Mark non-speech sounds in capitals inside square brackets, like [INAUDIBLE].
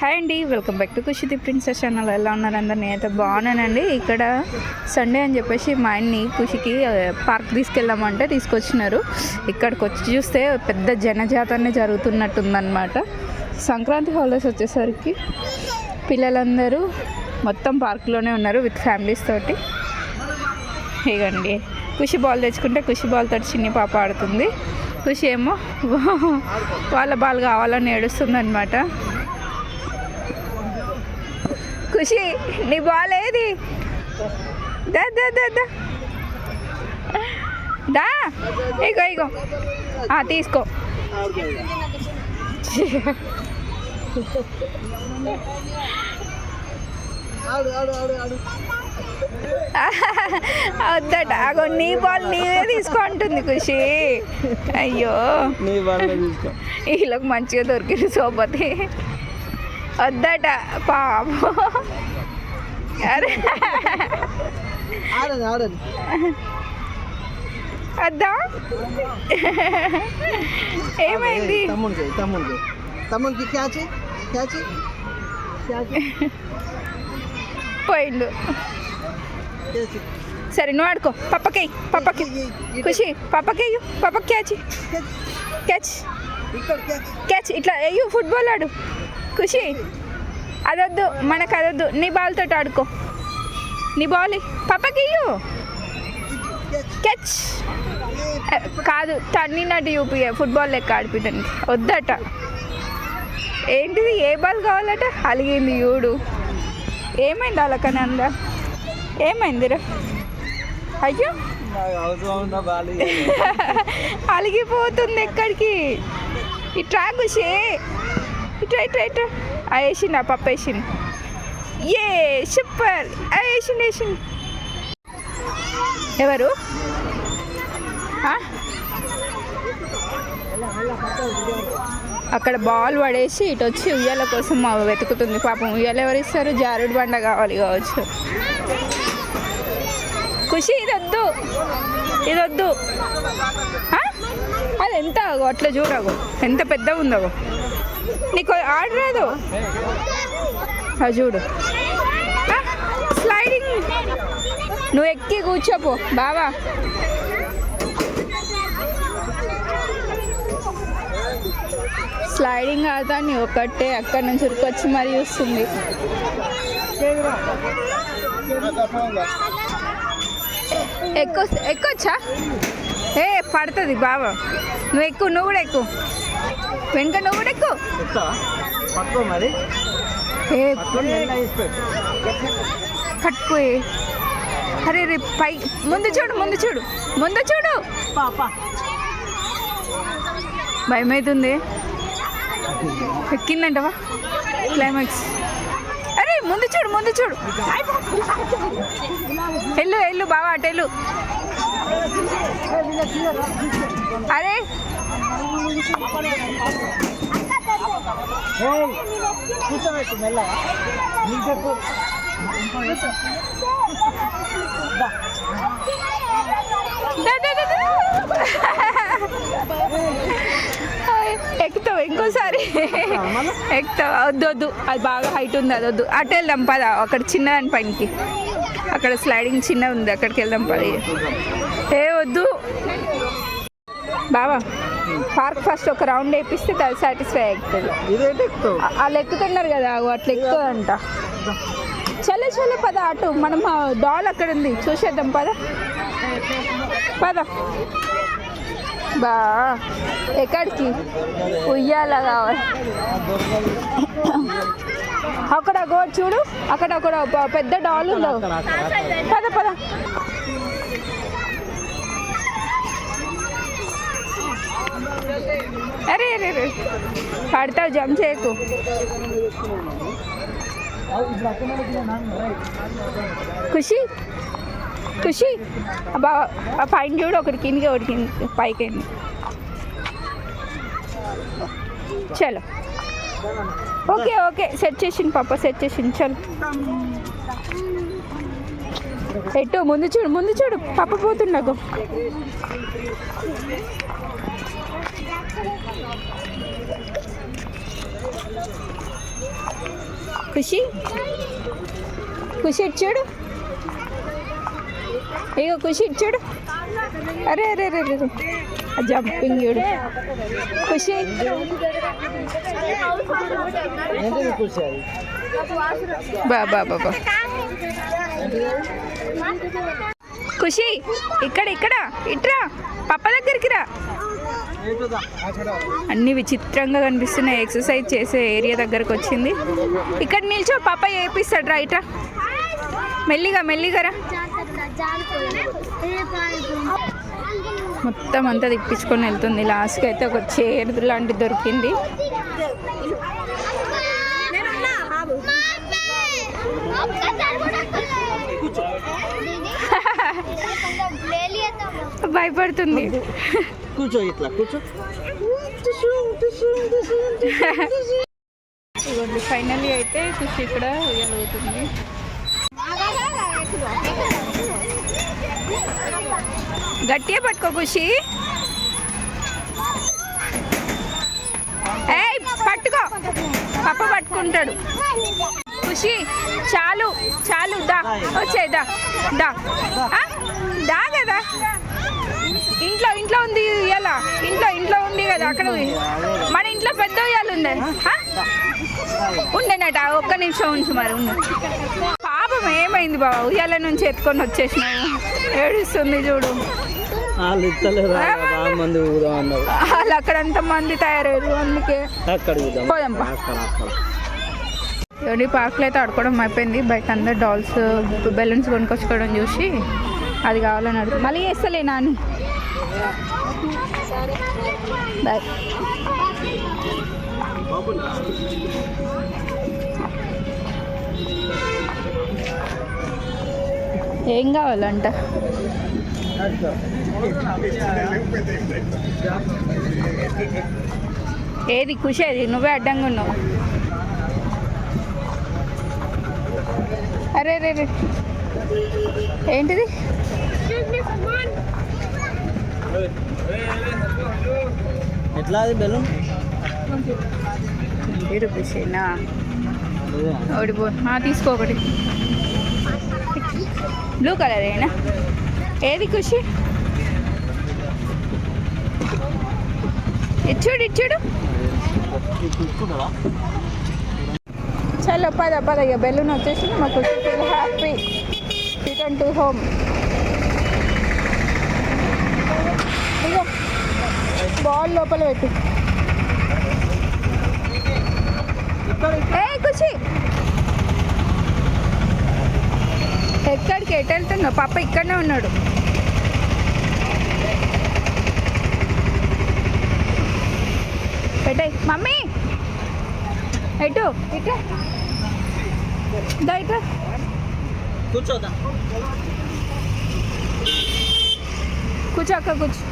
Hi అండి welcome back to కుషిది princess channel. ఎలా ఉన్నారు అందరు? నేనైతే బాగున్నానండి. ఇక్కడ సండే అని చెప్పేసి మా ఆయన్ని కుషికి పార్క్ తీసుకెళ్ళామంటే తీసుకొచ్చినారు. ఇక్కడికి వచ్చి చూస్తే పెద్ద జనజాతరనే జరుగుతున్నట్టుందనమాట సంక్రాంతి హాలిడేస్ వచ్చేసరికి పిల్లలందరూ మొత్తం పార్క్లోనే ఉన్నారు విత్ ఫ్యామిలీస్ తోటి. ఇగండి ఖుషి బాల్ తెచ్చుకుంటే ఖుషి బాల్ తోటి చిన్ని పాప ఆడుతుంది. ఖుషి ఏమో [LAUGHS] వాళ్ళ బాల్ కావాలని ఏడుస్తుంది అనమాట ఖుషి నీ బాల్ ఏది? దా దా దా దా. దా ఇగో ఇగో. ఆ, తీసుకో. వద్దట అగో నీ బాల్ నీవే తీసుకో అంటుంది ఖుషి. అయ్యో. నీ తీసుకో. వీళ్ళకి మంచిగా దొరికింది సోపతి. వద్దట పాప. అరే. ఆడని ఆడని వద్దా? ఏమైంది? తమ్ముడికి తమ్ముడికి తమ్ముడికి క్యాచ్ క్యాచ్ పోయిండు. సరే నువ్వు ఆడుకో. పప్పకి. పప్పకి ఖుషి పప్పకి అయ్యు పప్పకి క్యాచ్. క్యాచ్. క్యాచ్ ఇట్లా అయ్యు ఫుట్బాల్ ఆడు. ఖుషి. అదొద్దు మనకు అదొద్దు. నీ బాల్తో ఆడుకో. నీ బాల్ పప్పకి ఇయ్యు. కెచ్ కాదు తన్నినట్టు యూపీ ఫుట్బాల్ లెక్క ఆడిపించండి వద్దట. ఏంటిది? ఏ బాల్ కావాలట? అలిగింది చూడు ఏమైంది అలకనంద అంద? ఏమైందిరా? అయ్యో. [LAUGHS] అలిగిపోతుంది ఎక్కడికి? ఈ ట్రాక్ చే ఇట్రా ఇట్రా ఇట్రా ఆ వేసింది ఆ పప్పు వేసిండు ఏ సూపర్ ఆ వేసిండు ఎవరు ఆ? అక్కడ బాల్ పడేసి ఇటు వచ్చి ఉయ్యాల కోసం మా వెతుకుతుంది. పాపం ఉయ్యాల ఎవరు ఇస్తారు? జారుడు బండ కావాలి కావచ్చు. ఖుషి ఇదొద్దు. ఇదొద్దు. అది ఎంత అట్లా చూడగో ఎంత పెద్దగా ఉందో. నీకు ఆడరాదు? అది చూడు. స్లైడింగ్ నువ్వు ఎక్కి కూర్చోపో. బావా. స్లైడింగ్ ఆడతాను ఒకటే అక్కడి నుంచి ఉరికొచ్చి మరీ చూస్తుంది ఎక్కువ ఎక్కొచ్చా? ఏ పడుతుంది బావా. నువ్వు ఎక్కువ నువ్వు కూడా ఎక్కువ వెనుక నువ్వు కూడా ఎక్కువ పట్టుకో మరి కట్టుకో అరే రే పై. ముందు చూడు ముందు చూడు. ముందు చూడు. పాపా భయం అవుతుంది ఎక్కిందంటవా? క్లైమాక్స్ అరే ముందు చూడు ముందు చూడు. ఎల్లు ఎల్లు బావా అటు ఎల్లు అరే కూర్చోబెట్టు మెల్లగా నీకు చెప్పు ఎక్కుతావు ఇంకోసారి. ఎక్కుతావు? వద్దు వద్దు. అది బాగా హైట్ ఉంది అది వద్దు. అటు వెళ్దాం పద. అక్కడ చిన్నదాని పైనకి. అక్కడ స్లైడింగ్ చిన్న ఉంది అక్కడికి వెళ్దాం పద. ఏ వద్దు. బావా. పార్క్ ఫస్ట్ ఒక రౌండ్ వేపిస్తే అది సాటిస్ఫై అవుతుంది వాళ్ళు ఎక్కుతున్నారు కదా అట్లా ఎక్కుదంట చల్ల చల్ల పద అటు మనం డాల్ అక్కడ ఉంది చూసేద్దాం పద. పద. బా ఎక్కడికి? ఉయ్యాల కావాలి. అక్కడ గో చూడు అక్కడ ఒక పెద్ద డాల్ ఉందో. పద పద. అరే అరే అరే. పడతావు జంప్ చేయకు. ఖుషి ఖుషి. బా ఆ పైన చూడు ఒకటి కిందికి ఒకటి కింది పైకి చలో. Okay okay. సెట్ చేసింది పాప సెట్ చేసింది చలో. ఎటు? ముందు చూడు ముందు చూడు. పాప పోతున్నాకు ఖుషి? ఖుషి ఇటు చూడు. ఇగో ఖుషి ఇటు చూడు. అరే అరే అరే అరే జంపింగ్ చూడు. ఖుషి. బా బా బా. ఖుషి ఇక్కడ ఇక్కడ ఇట్రా పప్ప దగ్గరికి రా. అన్ని విచిత్రంగా కనిపిస్తున్నాయి. ఎక్సర్సైజ్ చేసే ఏరియా దగ్గరకు వచ్చింది. ఇక్కడ నిల్చో పాప ఏపిస్తాడు రా ఇట్రా. మెల్లిగా మెల్లిగా రా. మొత్తం అంతా తిప్పించుకొని వెళ్తుంది. లాస్ట్కి అయితే ఒక చైర్ లాంటిది దొరికింది. భయపడుతుంది. కూర్చో ఇట్లా కూర్చో. ఇవ్వండి ఫైనల్లీ అయితే ఖుషి ఇక్కడ ఉయ్యలుగుతుంది గట్టిగా పట్టుకో ఖుషి ఏయ్ పట్టుకో. పప్ప పట్టుకుంటాడు. ఖుషి చాలు చాలు దా. వచ్చే దా? దా కదా. ఇంట్లో ఇంట్లో ఉంది ఇయ్యాల. ఇంట్లో ఇంట్లో ఉంది కదా అక్కడ. మన ఇంట్లో పెద్ద ఉయ్యాలు ఉంది? ఉండేనట ఒక్క నిమిషం ఉంచు మరి పాపం ఏమైంది బాబు ఉయ్యాల నుంచి ఎత్తుకొని వచ్చేసినావు. ఏడుస్తుంది చూడు. వాళ్ళు ఇస్తలేరు మంది అక్కడ అంత మంది తయారయ్యారు అందుకే. ఎవరి పార్క్లో అయితే ఆడుకోవడం అయిపోయింది. బయట అందరు డాల్స్ బెలూన్స్ కొనుక్కొచ్చుకోవడం చూసి అది కావాలని అడుగు మళ్ళీ చేస్తలే నాని. బాయ్ ఏం కావాలంట? ఏది ఖుషి అది? నువ్వే అడ్డంగా ఉన్నావు. అరే రే రే. ఏంటిది? ఎట్లా అది బెలూన్? ఫిఫ్టీ రూపీసేనా ఒకటి పో ఆ, తీసుకో ఒకటి. బ్లూ కలర్ ఏనా? ఏది ఖుషి? ఇచ్చుడు ఇచ్చుడు చలో పద పద ఇక బెలూన్ వచ్చేసి మా Khushi feel happy return to home ego ball లోపల పెట్టు. ఎక్కడికి? ఎటు వెళ్తున్నావు? పాప ఇక్కడనే ఉన్నాడు. పెట్టాయి. మమ్మీ. ఎటు? ఇటు. దా ఇటు. కూర్చోదా కూర్చో అక్క కూర్చో.